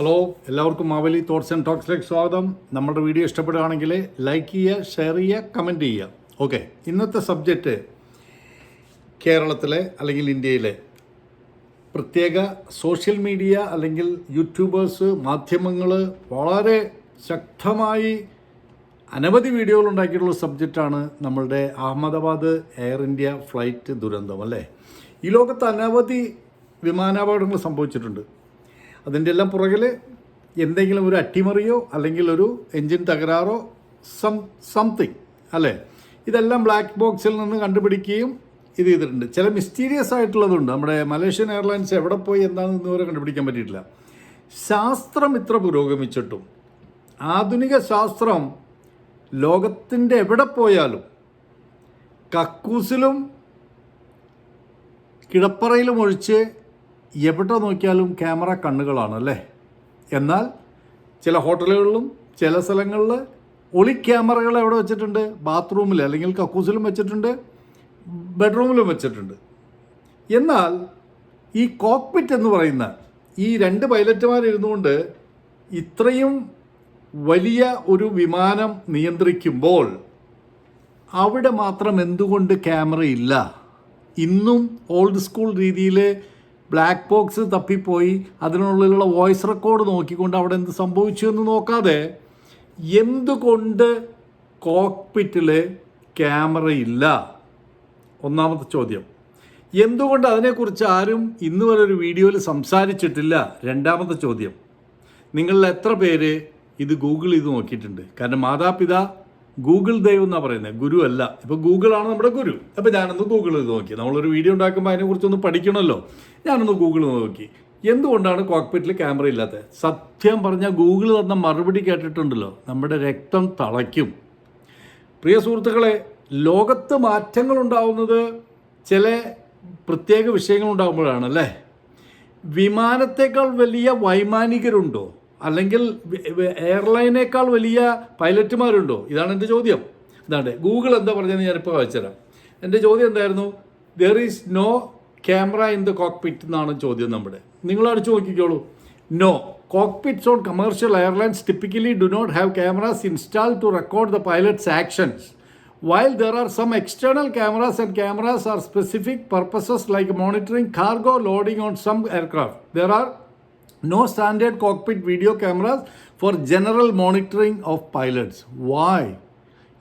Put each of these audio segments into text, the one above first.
Hello എല്ലാവർക്കും Mavli thoughts and ടോക്സിലേക്ക് സ്വാഗതം. നമ്മുടെ വീഡിയോ ഇഷ്ടപ്പെടുകയാണെങ്കിൽ ലൈക്ക് ചെയ്യുക ഷെയർ ചെയ്യുക കമന്റ് ചെയ്യുക. ഓക്കെ ഇന്നത്തെ സബ്ജക്റ്റ് കേരളത്തിലെ അല്ലെങ്കിൽ ഇന്ത്യയിലെ പ്രത്യേക സോഷ്യൽ മീഡിയ അല്ലെങ്കിൽ യൂട്യൂബേഴ്സ് മാധ്യമങ്ങൾ വളരെ ശക്തമായി അനവധി വീഡിയോകൾ ഉണ്ടാക്കിയിട്ടുള്ള സബ്ജക്റ്റാണ് നമ്മളുടെ അഹമ്മദാബാദ് എയർ ഇന്ത്യ ഫ്ലൈറ്റ് ദുരന്തം അല്ലേ? ഈ ലോകത്ത് അനവധി വിമാനാപകടങ്ങൾ സംഭവിച്ചിട്ടുണ്ട്. അതിന്റെ എല്ലാം പുറകിൽ എന്തെങ്കിലും ഒരു അട്ടിമറിയോ അല്ലെങ്കിൽ ഒരു എൻജിൻ തകരാറോ സം സംതിങ് അല്ലേ? ഇതെല്ലാം ബ്ലാക്ക് ബോക്സിൽ നിന്ന് കണ്ടുപിടിക്കുകയും ഇത് ചെയ്തിട്ടുണ്ട്. ചില മിസ്റ്റീരിയസ് ആയിട്ടുള്ളതുണ്ട്. നമ്മുടെ മലേഷ്യൻ എയർലൈൻസ് എവിടെ പോയി എന്താണെന്ന് ഇന്നുവരെ കണ്ടുപിടിക്കാൻ പറ്റിയിട്ടില്ല. ശാസ്ത്രം ഇത്ര പുരോഗമിച്ചിട്ടും ആധുനിക ശാസ്ത്രം ലോകത്തിന്റെ എവിടെ പോയാലും കക്കൂസിലും കിടപ്പറയിലും ഒഴിച്ച് എവിടെ നോക്കിയാലും ക്യാമറ കണ്ണുകളാണ് അല്ലേ എന്നാൽ ചില ഹോട്ടലുകളിലും ചില സ്ഥലങ്ങളിൽ ഒളി ക്യാമറകൾ എവിടെ വെച്ചിട്ടുണ്ട്? ബാത്റൂമിൽ അല്ലെങ്കിൽ കക്കൂസിലും വെച്ചിട്ടുണ്ട് ബെഡ്റൂമിലും വെച്ചിട്ടുണ്ട്. എന്നാൽ ഈ കോക്പിറ്റ് എന്ന് പറയുന്ന ഈ രണ്ട് പൈലറ്റുമാരിരുന്നുകൊണ്ട് ഇത്രയും വലിയ ഒരു വിമാനം നിയന്ത്രിക്കുമ്പോൾ അവിടെ മാത്രം എന്തുകൊണ്ട് ക്യാമറ ഇല്ല ഇന്നും ഓൾഡ് സ്കൂൾ രീതിയിൽ ബ്ലാക്ക് ബോക്സ് തപ്പിപ്പോയി അതിനുള്ളിലുള്ള വോയിസ് റെക്കോർഡ് നോക്കിക്കൊണ്ട് അവിടെ എന്ത് സംഭവിച്ചു എന്ന് നോക്കാതെ എന്തുകൊണ്ട് കോക്പിറ്റിൽ ക്യാമറ ഇല്ല? ഒന്നാമത്തെ ചോദ്യം. എന്തുകൊണ്ട് അതിനെക്കുറിച്ച് ആരും ഇന്ന് വരെ ഒരു വീഡിയോയിൽ സംസാരിച്ചിട്ടില്ല? രണ്ടാമത്തെ ചോദ്യം. നിങ്ങളിൽ എത്ര പേര് ഇത് ഗൂഗിൾ ചെയ്ത് നോക്കിയിട്ടുണ്ട്? കാരണം മാതാപിതാ ഗൂഗിൾ ദൈവം എന്നാണ് പറയുന്നത് ഗുരു അല്ല. ഇപ്പോൾ ഗൂഗിളാണ് നമ്മുടെ ഗുരു. അപ്പോൾ ഞാനൊന്ന് ചെയ്ത് നോക്കി. നമ്മളൊരു വീഡിയോ ഉണ്ടാക്കുമ്പോൾ അതിനെക്കുറിച്ചൊന്ന് പഠിക്കണമല്ലോ. ഞാനൊന്ന് ഗൂഗിൾ നോക്കി. എന്തുകൊണ്ടാണ് കോക്പിറ്റിൽ ക്യാമറ ഇല്ലാത്തത്? സത്യം പറഞ്ഞാൽ ഗൂഗിൾ തന്ന മറുപടി കേട്ടിട്ടുണ്ടല്ലോ. നമ്മുടെ രക്തം തളയ്ക്കും. പ്രിയ സുഹൃത്തുക്കളെ ലോകത്ത് മാറ്റങ്ങൾ ഉണ്ടാവുന്നത് ചില പ്രത്യേക വിഷയങ്ങൾ ഉണ്ടാകുമ്പോഴാണ് അല്ലേ? വിമാനത്തേക്കാൾ വലിയ വൈമാനികരുണ്ടോ? അല്ലെങ്കിൽ എയർലൈനേക്കാൾ വലിയ പൈലറ്റുമാരുണ്ടോ? ഇതാണ് എന്റെ ചോദ്യം. ഇതാണ്. ഗൂഗിൾ എന്താ പറഞ്ഞതെന്ന് ഞാനിപ്പോൾ വായിച്ചുതരാം. എന്റെ ചോദ്യം എന്തായിരുന്നു? There is no camera in the cockpit എന്നാണ് ചോദ്യം നമ്മുടെ. നിങ്ങൾ അടിച്ചു നോക്കിക്കോളൂ. No cockpits on commercial airlines typically do not have cameras install to record the pilots actions while there are some external cameras and cameras are specific purposes like monitoring cargo loading on some aircraft there are no standard cockpit video cameras for general monitoring of pilots. Why?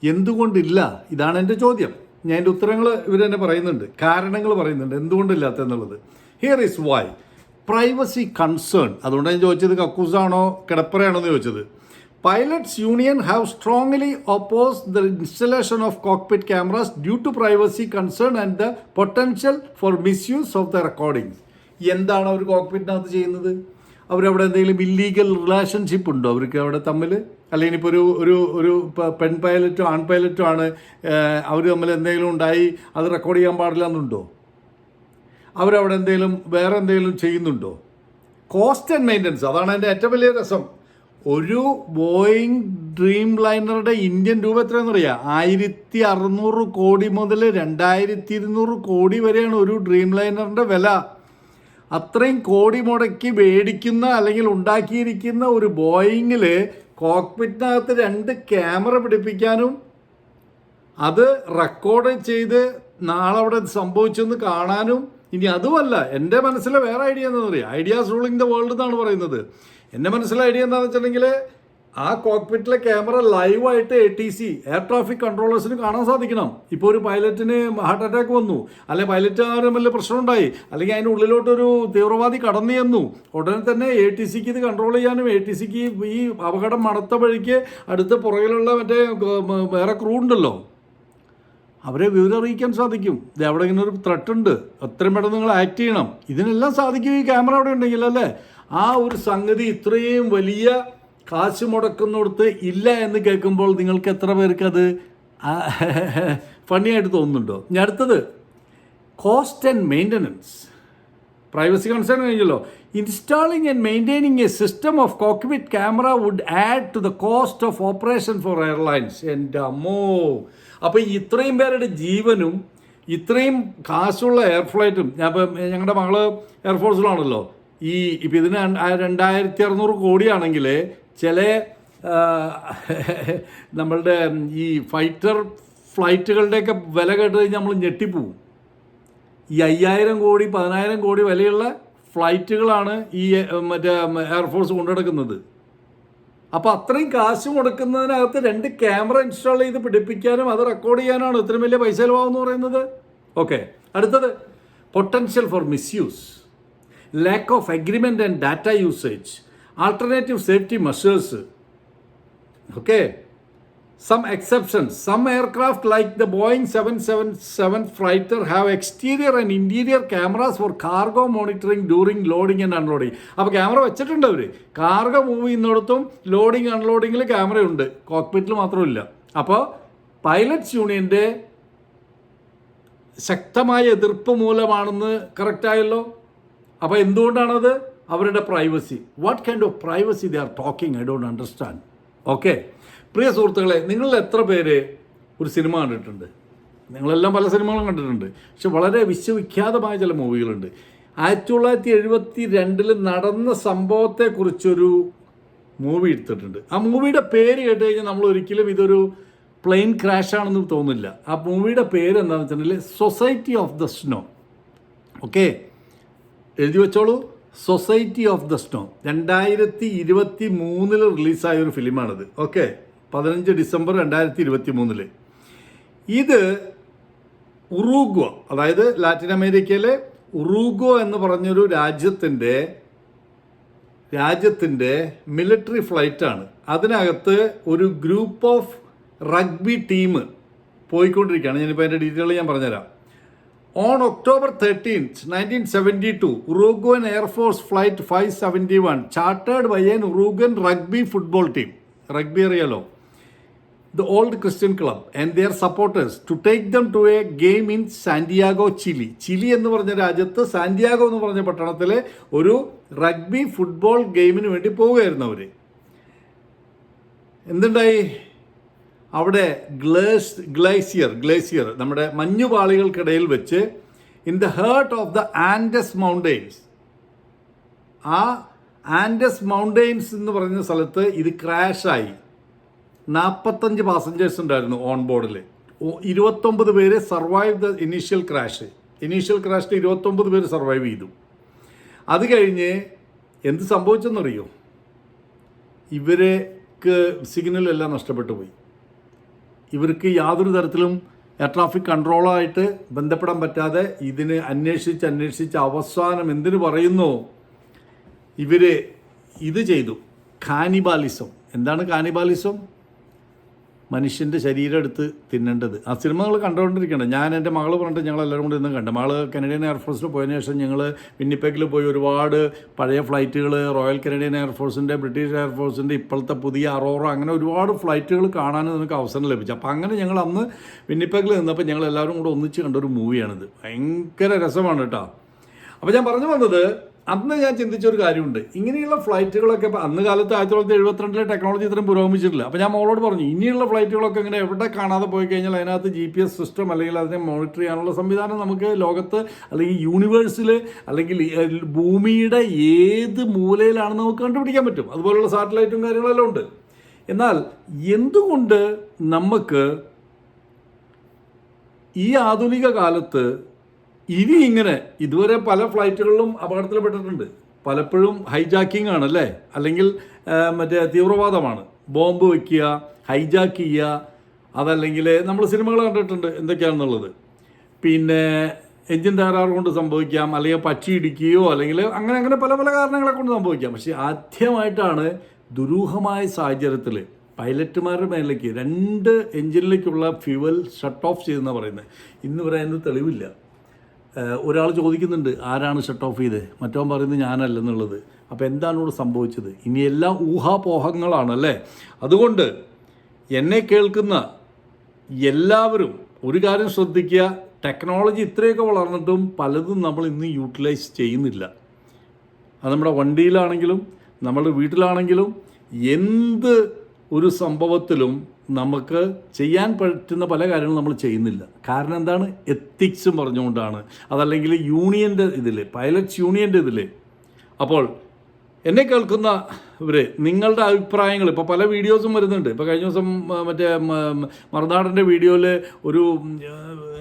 എന്തുകൊണ്ടില്ല ഇതാണ് എന്റെ ചോദ്യം ഞാൻ എന്റെ ഉത്തരങ്ങൾ ഇവർ തന്നെ പറയുന്നുണ്ട് കാരണങ്ങൾ പറയുന്നുണ്ട് എന്തുകൊണ്ടില്ലാത്ത എന്നുള്ളത് here is why privacy concern അതുകൊണ്ട് ഞാൻ ചോദിച്ചത് കക്കൂസാണോ കിടപ്പറയാണോ എന്ന് ചോദിച്ചത് Pilots Union have strongly opposed the installation of cockpit cameras due to privacy concern and the potential for misuse of the recordings. എന്താണ് അവർ കോക്പിറ്റിനകത്ത് ചെയ്യുന്നത് അവരവിടെ എന്തെങ്കിലും ഇല്ലീഗൽ റിലേഷൻഷിപ്പ് ഉണ്ടോ? അവർക്ക് അവിടെ തമ്മിൽ? അല്ലെങ്കിൽ ഇപ്പോൾ ഒരു ഒരു ഒരു പെൺ പൈലറ്റോ ആൺ പൈലറ്റോ ആണ് അവർ തമ്മിൽ എന്തെങ്കിലും ഉണ്ടായി അത് റെക്കോർഡ് ചെയ്യാൻ പാടില്ല എന്നുണ്ടോ? അവരവിടെ എന്തെങ്കിലും വേറെ എന്തെങ്കിലും ചെയ്യുന്നുണ്ടോ? കോസ്റ്റ് ആൻഡ് മെയിന്റനൻസ് അതാണ് എന്റെ ഏറ്റവും വലിയ രസം. ഒരു ബോയിങ് ഡ്രീം ലൈനറുടെ ഇന്ത്യൻ രൂപ എത്രയാണെന്ന് അറിയാം? ആയിരത്തി അറുന്നൂറ് കോടി മുതൽ രണ്ടായിരത്തി ഇരുന്നൂറ് കോടി വരെയാണ് ഒരു ഡ്രീം ലൈനറിന്റെ വില. അത്രയും കോടി മുടക്കി മേടിക്കുന്ന അല്ലെങ്കിൽ ഉണ്ടാക്കിയിരിക്കുന്ന ഒരു ബോയിങ്ങിൽ കോക്പിറ്റിനകത്ത് രണ്ട് ക്യാമറ പിടിപ്പിക്കാനും അത് റെക്കോർഡ് ചെയ്ത് നാളെ അവിടെ സംഭവിച്ചെന്ന് കാണാനും ഇനി അതുമല്ല എന്റെ മനസ്സിലെ വേറെ ഐഡിയ എന്താണെന്ന് അറിയാം? ഐഡിയാസ് റൂളിംഗ് ദ വേൾഡ് എന്നാണ് പറയുന്നത്. എന്റെ മനസ്സിലെ ഐഡിയ എന്താണെന്ന് വെച്ചിട്ടുണ്ടെങ്കിൽ ആ കോക്പിറ്റിലെ ക്യാമറ ലൈവായിട്ട് A T C air traffic കൺട്രോളേഴ്സിന് കാണാൻ സാധിക്കണം. ഇപ്പോൾ ഒരു പൈലറ്റിന് ഹാർട്ട് അറ്റാക്ക് വന്നു. അല്ലെ പൈലറ്റുകാരും വലിയ പ്രശ്നമുണ്ടായി? അല്ലെങ്കിൽ അതിന്റെ ഉള്ളിലോട്ടൊരു തീവ്രവാദി കടന്നു ചെന്നു. ഉടനെ തന്നെ എ ടി സിക്ക് ഇത് കൺട്രോൾ ചെയ്യാനും എ ടി സിക്ക് ഈ അപകടം മണത്ത വഴിക്ക് അടുത്ത പുറകിലുള്ള മറ്റേ വേറെ ക്രൂ ഉണ്ടല്ലോ. അവരെ വിവരം അറിയിക്കാൻ സാധിക്കും. ഇത് അവിടെ ഇങ്ങനെ ഒരു ത്രട്ട് ഉണ്ട്. എത്രയും പെട്ടെന്ന് നിങ്ങൾ ആക്ട് ചെയ്യണം. ഇതിനെല്ലാം സാധിക്കും ഈ ക്യാമറ അവിടെ ഉണ്ടെങ്കിൽ അല്ലേ ആ ഒരു സംഗതി ഇത്രയും വലിയ കാശ് മുടക്കുന്നിടത്ത് ഇല്ല എന്ന് കേൾക്കുമ്പോൾ നിങ്ങൾക്ക് എത്ര പേർക്ക് അത് ഫണ്ണിയായിട്ട് തോന്നുന്നുണ്ടോ? ഞാൻ അടുത്തത് cost and maintenance privacy concern കഴിഞ്ഞല്ലോ. Installing and maintaining a system of cockpit camera would add to the cost of operation for airlines എന്റെ അമ്മോ. അപ്പോൾ ഇത്രയും പേരുടെ ജീവനും ഇത്രയും കാശുള്ള എയർ ഫ്ലൈറ്റും ഞാൻ ഇപ്പം ഞങ്ങളുടെ മകൾ എയർഫോഴ്സിലാണല്ലോ ഈ ഇപ്പം ഇതിന് രണ്ടായിരത്തി അറുന്നൂറ് കോടിയാണെങ്കിൽ ചില നമ്മളുടെ ഈ ഫൈറ്റർ ഫ്ലൈറ്റുകളുടെയൊക്കെ വില കേട്ട് കഴിഞ്ഞാൽ നമ്മൾ ഞെട്ടിപ്പോവും. ഈ അയ്യായിരം കോടി പതിനായിരം കോടി വിലയുള്ള ഫ്ലൈറ്റുകളാണ് ഈ മറ്റേ എയർഫോഴ്സ് കൊണ്ടുനടക്കുന്നത് അപ്പോൾ അത്രയും കാശ് മുടക്കുന്നതിനകത്ത് രണ്ട് ക്യാമറ ഇൻസ്റ്റാൾ ചെയ്ത് പിടിപ്പിക്കാനും അത് റെക്കോർഡ് ചെയ്യാനാണ് ഇത്രയും വലിയ പൈസ ചിലവാകുമെന്ന് പറയുന്നത്. ഓക്കെ അടുത്തത്. Potential for misuse lack of agreement and data usage alternative safety measures okay? Some exceptions. Some aircraft like the boeing 777 freighter have exterior and interior cameras for cargo monitoring during loading and unloading. അപ്പോൾ camera വെച്ചിട്ടുണ്ട് അവർ cargo move ചെയ്യുന്നിടത്തും loading അൺലോഡിങ്ങിൽ ക്യാമറയുണ്ട് കോക്പിറ്റിൽ മാത്രമില്ല. അപ്പോൾ pilots യൂണിയന്റെ ശക്തമായ എതിർപ്പ് മൂലമാണെന്ന് കറക്റ്റായല്ലോ അപ്പോൾ എന്തുകൊണ്ടാണത്? അവരുടെ privacy what kind of privacy they are talking I don't understand okay പ്രിയ സുഹൃത്തുക്കളെ നിങ്ങളിൽ എത്ര പേര് ഒരു സിനിമ കണ്ടിട്ടുണ്ട്? നിങ്ങളെല്ലാം പല സിനിമകളും കണ്ടിട്ടുണ്ട്. പക്ഷെ വളരെ വിശ്വവിഖ്യാതമായ ചില മൂവികളുണ്ട് ആയിരത്തി തൊള്ളായിരത്തി എഴുപത്തി രണ്ടിൽ നടന്ന സംഭവത്തെക്കുറിച്ചൊരു മൂവി എടുത്തിട്ടുണ്ട്. ആ മൂവിയുടെ പേര് കേട്ട് കഴിഞ്ഞാൽ നമ്മൾ ഒരിക്കലും ഇതൊരു പ്ലെയിൻ ക്രാഷ് ആണെന്ന് തോന്നില്ല. ആ മൂവിയുടെ പേര് എന്താണെന്ന് വെച്ചിട്ടുണ്ടെങ്കിൽ society of the snow okay എഴുതി വെച്ചോളൂ. സൊസൈറ്റി ഓഫ് ദ സ്നോ രണ്ടായിരത്തി ഇരുപത്തി മൂന്നിൽ റിലീസായ ഒരു ഫിലിമാണിത് ഓക്കെ പതിനഞ്ച് ഡിസംബർ രണ്ടായിരത്തി ഇരുപത്തി മൂന്നിൽ ഇത് ഉറൂഗ്വ അതായത് ലാറ്റിൻ അമേരിക്കയിലെ ഉറൂഗ്വ എന്ന് പറഞ്ഞൊരു രാജ്യത്തിന്റെ രാജ്യത്തിന്റെ മിലിറ്ററി ഫ്ലൈറ്റാണ് അതിനകത്ത് ഒരു ഗ്രൂപ്പ് ഓഫ് റഗ്ബി ടീം പോയിക്കൊണ്ടിരിക്കുകയാണ്. ഞാനിപ്പോൾ അതിന്റെ ഡീറ്റെയിൽ ഞാൻ പറഞ്ഞുതരാം. On October thirteenth nineteen seventy two Uruguayan air force flight five seventy one chartered by an Uruguayan rugby football team rugby അറിയാലോ? The old Christian club and their supporters to take them to a game in Santiago Chile Chile എന്ന് പറഞ്ഞ രാജ്യത്ത് Santiago എന്ന് പറഞ്ഞ പട്ടണത്തിലെ ഒരു rugby football ഗെയിമിന് വേണ്ടി പോവുകയായിരുന്നു അവർ എന്തുണ്ടായി? അവിടെ ഗ്ലേസ് ഗ്ലേസിയർ ഗ്ലേസിയർ നമ്മുടെ മഞ്ഞുപാളികൾക്കിടയിൽ വെച്ച് in the heart of the Andes mountains ആ ആൻഡസ് മൗണ്ടെയ്ൻസ് എന്ന് പറയുന്ന സ്ഥലത്ത് ഇത് ക്രാഷായി നാൽപ്പത്തഞ്ച് പാസഞ്ചേഴ്സ് ഉണ്ടായിരുന്നു ഓൺ ബോർഡിൽ ഇരുപത്തൊമ്പത് പേര് survive the initial crash initial ക്രാഷിൽ ഇരുപത്തൊമ്പത് പേര് സർവൈവ് ചെയ്തു. അത് കഴിഞ്ഞ് എന്ത് സംഭവിച്ചെന്നറിയോ? ഇവർക്ക് സിഗ്നൽ എല്ലാം നഷ്ടപ്പെട്ടു പോയി. ഇവർക്ക് യാതൊരു തരത്തിലും എയർ ട്രാഫിക് കൺട്രോളായിട്ട് ബന്ധപ്പെടാൻ പറ്റാതെ ഇതിന് അന്വേഷിച്ച് അന്വേഷിച്ച് അവസാനം എന്തിനു പറയുന്നു? ഇവർ ഇത് ചെയ്തു. കാനിബാലിസം എന്താണ് കാനിബാലിസം മനുഷ്യന്റെ ശരീരം എടുത്ത് തിന്നേണ്ടത്. ആ സിനിമ നിങ്ങൾ കണ്ടുകൊണ്ടിരിക്കണം ഞാൻ എന്റെ മകൾ പറഞ്ഞിട്ട് ഞങ്ങൾ എല്ലാവരും കൂടി ഇന്നും കണ്ടു. മകൾ കനേഡിയൻ എയർഫോഴ്സിൽ പോയതിനു ശേഷം ഞങ്ങൾ വിന്നിപ്പെക്കിൽ പോയി ഒരുപാട് പഴയ ഫ്ലൈറ്റുകൾ റോയൽ കനേഡിയൻ എയർഫോഴ്സിന്റെ ബ്രിട്ടീഷ് എയർഫോഴ്സിന്റെ ഇപ്പോഴത്തെ പുതിയ അറോറ അങ്ങനെ ഒരുപാട് ഫ്ലൈറ്റുകൾ കാണാൻ നമുക്ക് അവസരം ലഭിച്ചു. അപ്പോൾ അങ്ങനെ ഞങ്ങൾ അന്ന് വിന്നിപ്പെക്കിൽ നിന്നപ്പോൾ ഞങ്ങൾ എല്ലാവരും കൂടെ ഒന്നിച്ച് കണ്ട ഒരു മൂവിയാണിത് ഭയങ്കര രസമാണ് കേട്ടോ. അപ്പോൾ ഞാൻ പറഞ്ഞു വന്നത് അന്ന് ഞാൻ ചിന്തിച്ച ഒരു കാര്യമുണ്ട്. ഇങ്ങനെയുള്ള ഫ്ലൈറ്റുകളൊക്കെ ഇപ്പോൾ അന്ന് കാലത്ത് ആയിരത്തി തൊള്ളായിരത്തി എഴുപത്തിരണ്ടിലെ ടെക്നോളജി ഇത്രയും പുരോഗമിച്ചിട്ടില്ല. അപ്പോൾ ഞാൻ മോളോട് പറഞ്ഞു ഇനിയുള്ള ഫ്ലൈറ്റുകളൊക്കെ ഇങ്ങനെ എവിടെ കാണാതെ പോയി കഴിഞ്ഞാൽ അതിനകത്ത് ജി പി എസ് സിസ്റ്റം അല്ലെങ്കിൽ അതിനെ മോണിറ്റർ ചെയ്യാനുള്ള സംവിധാനം നമുക്ക് ലോകത്ത് അല്ലെങ്കിൽ യൂണിവേഴ്സിൽ അല്ലെങ്കിൽ ഭൂമിയുടെ ഏത് മൂലയിലാണെന്ന് നമുക്ക് കണ്ടുപിടിക്കാൻ പറ്റും. അതുപോലുള്ള സാറ്റലൈറ്റും കാര്യങ്ങളെല്ലാം ഉണ്ട്. എന്നാൽ എന്തുകൊണ്ട് നമുക്ക് ഈ ആധുനിക കാലത്ത് ഇനി ഇങ്ങനെ ഇതുവരെ പല ഫ്ലൈറ്റുകളിലും അപകടത്തിൽപ്പെട്ടിട്ടുണ്ട്. പലപ്പോഴും ഹൈജാക്കിംഗ് ആണ് അല്ലേ അല്ലെങ്കിൽ മറ്റേ തീവ്രവാദമാണ്. ബോംബ് വയ്ക്കുക ഹൈജാക്ക് ചെയ്യുക അതല്ലെങ്കിൽ നമ്മൾ സിനിമകൾ കണ്ടിട്ടുണ്ട് എന്തൊക്കെയാണെന്നുള്ളത്. പിന്നെ എഞ്ചിൻ തകരാറ് കൊണ്ട് സംഭവിക്കാം അല്ലെങ്കിൽ പക്ഷി ഇടിക്കുകയോ അല്ലെങ്കിൽ അങ്ങനെ അങ്ങനെ പല പല കാരണങ്ങളെ കൊണ്ട് സംഭവിക്കാം. പക്ഷേ ആദ്യമായിട്ടാണ് ദുരൂഹമായ സാഹചര്യത്തിൽ പൈലറ്റുമാരുടെ മേലേക്ക് രണ്ട് എഞ്ചിനിലേക്കുള്ള ഫ്യൂവൽ ഷട്ട് ഓഫ് ചെയ്തെന്നാണ് പറയുന്നത്. ഇന്ന് വരെ തെളിവില്ല. ഒരാൾ ചോദിക്കുന്നുണ്ട് ആരാണ് ഷട്ട് ഓഫ് ചെയ്തത് മറ്റവൻ പറയുന്നത് ഞാനല്ലെന്നുള്ളത് അപ്പോൾ എന്താണ് ഇവിടെ സംഭവിച്ചത്? ഇനി എല്ലാം ഊഹാപോഹങ്ങളാണ് അല്ലേ? അതുകൊണ്ട് എന്നെ കേൾക്കുന്ന എല്ലാവരും ഒരു കാര്യം ശ്രദ്ധിക്കുക ടെക്നോളജി ഇത്രയൊക്കെ വളർന്നിട്ടും പലതും നമ്മൾ ഇന്ന് യൂട്ടിലൈസ് ചെയ്യുന്നില്ല. അത് നമ്മുടെ വണ്ടിയിലാണെങ്കിലും നമ്മുടെ വീട്ടിലാണെങ്കിലും എന്ത് ഒരു സംഭവത്തിലും നമുക്ക് ചെയ്യാൻ പറ്റുന്ന പല കാര്യങ്ങളും നമ്മൾ ചെയ്യുന്നില്ല. കാരണം എന്താണ്? എത്തിക്സും പറഞ്ഞുകൊണ്ടാണ്. അതല്ലെങ്കിൽ യൂണിയന്റെ ഇതിൽ പൈലറ്റ്സ് യൂണിയന്റെ ഇതിൽ അപ്പോൾ എന്നെ കേൾക്കുന്ന ഇവർ നിങ്ങളുടെ അഭിപ്രായങ്ങൾ ഇപ്പോൾ പല വീഡിയോസും വരുന്നുണ്ട്. ഇപ്പോൾ കഴിഞ്ഞ ദിവസം മറ്റേ മറുനാടന്റെ വീഡിയോയിൽ ഒരു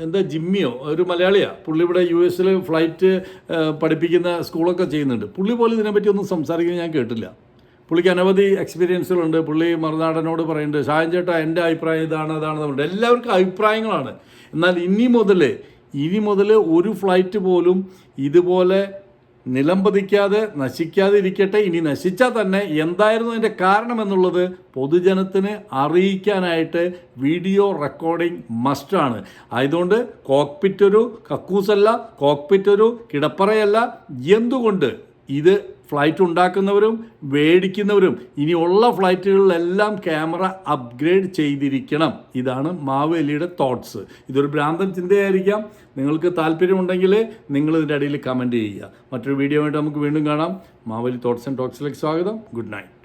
എന്താ ജിമ്മിയോ ഒരു മലയാളിയാണ് പുള്ളി ഇവിടെ യു എസിൽ ഫ്ലൈറ്റ് പഠിപ്പിക്കുന്ന സ്കൂളൊക്കെ ചെയ്യുന്നുണ്ട്. പുള്ളി പോലും ഇതിനെപ്പറ്റി ഒന്നും സംസാരിക്കുന്നത് ഞാൻ കേട്ടില്ല. പുള്ളിക്ക് അനവധി എക്സ്പീരിയൻസുകളുണ്ട് പുള്ളി മറുനാടനോട് പറയുന്നുണ്ട് ഷായൻ ചേട്ടാ എന്റെ അഭിപ്രായം ഇതാണ് അതാണ് നമ്മുടെ എല്ലാവർക്കും അഭിപ്രായങ്ങളാണ്. എന്നാൽ ഇനി മുതൽ ഇനി മുതൽ ഒരു ഫ്ലൈറ്റ് പോലും ഇതുപോലെ നിലം പതിക്കാതെ നശിക്കാതെ ഇരിക്കട്ടെ. ഇനി നശിച്ചാൽ തന്നെ എന്തായിരുന്നു അതിന്റെ കാരണം എന്നുള്ളത് പൊതുജനത്തിന് അറിയിക്കാനായിട്ട് വീഡിയോ റെക്കോർഡിംഗ് മസ്റ്റാണ് ആയതുകൊണ്ട് കോക്പിറ്റ് ഒരു കക്കൂസല്ല കോക്പിറ്റ് ഒരു കിടപ്പറയല്ല. എന്തുകൊണ്ട് ഇത് ഫ്ലൈറ്റ് ഉണ്ടാക്കുന്നവരും മേടിക്കുന്നവരും ഇനിയുള്ള ഫ്ലൈറ്റുകളിലെല്ലാം ക്യാമറ അപ്ഗ്രേഡ് ചെയ്തിരിക്കണം. ഇതാണ് മാവേലിയുടെ തോട്ട്സ്. ഇതൊരു ഭ്രാന്തൻ ചിന്തയായിരിക്കാം. നിങ്ങൾക്ക് താല്പര്യമുണ്ടെങ്കിൽ നിങ്ങൾ ഇതിന്റെ അടിയിൽ കമന്റ് ചെയ്യുക. മറ്റൊരു വീഡിയോ ആയിട്ട് നമുക്ക് വീണ്ടും കാണാം. മാവേലി തോട്ട്സ് ആൻഡ് ടോക്സിലേക്ക് സ്വാഗതം. Good night.